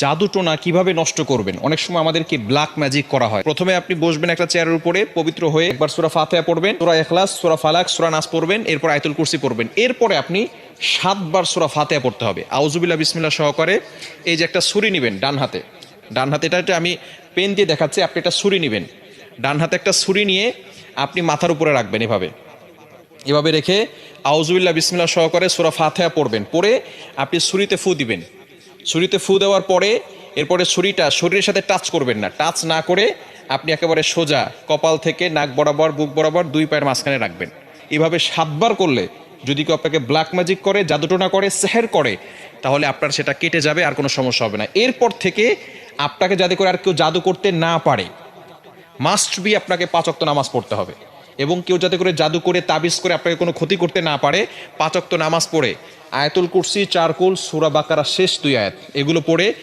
জাদুটোনা কীভাবে নষ্ট করবেন? অনেক সময় আমাদেরকে ব্ল্যাক ম্যাজিক করা হয়। প্রথমে আপনি বসবেন একটা চেয়ারের উপরে, পবিত্র হয়ে একবার সুরা ফাতেহা পড়বেন, সুরা এখলাস সুরা ফালাক, সুরা নাস পড়বেন, এরপর আয়তুল কুরসি পড়বেন। এরপরে আপনি সাতবার সুরা ফাতেহা পড়তে হবে। আউজুবিল্লাহ বিসমিল্লাহ সহকারে এই যে একটা ছুরি নেবেন ডান হাতে। ডান হাতে এটা আমি পেন দিয়ে দেখাচ্ছি, আপনি একটা ছুরি নেবেন। ডান হাতে একটা ছুরি নিয়ে আপনি মাথার উপরে রাখবেন এভাবে। এভাবে রেখে আউজুবিল্লাহ বিসমিল্লাহ সহকারে সুরা ফাতেহা পড়বেন। পড়ে আপনি ছুরিতে ফু দিবেন। ছুরিতে ফু দেওয়ার পরে, এরপরে ছুরিটা শরীরের সাথে টাচ করবেন না। টাচ না করে আপনি একেবারে সোজা কপাল থেকে নাক বরাবর, বুক বরাবর দুই পায়ের মাঝখানে রাখবেন। এভাবে সাতবার করলে যদি কেউ আপনাকে ব্ল্যাক ম্যাজিক করে, জাদুটোনা করে সেহের করে, তাহলে আপনার সেটা কেটে যাবে, আর কোনো সমস্যা হবে না। এরপর থেকে আপনাকে যাতে করে আর কেউ জাদু করতে না পারে মাস্ট বি আপনাকে পাঁচক্ত নামাজ পড়তে হবে। এবং কেউ যাতে করে জাদু করে তাবিজ করে আপনাকে কোনো ক্ষতি করতে না পারে পাঁচক্ত নামাজ পড়ে। আয়াতুল কুরসি, চারকুল, সুরা বাকারা শেষ দুই আয়াত। এগুলো পড়ে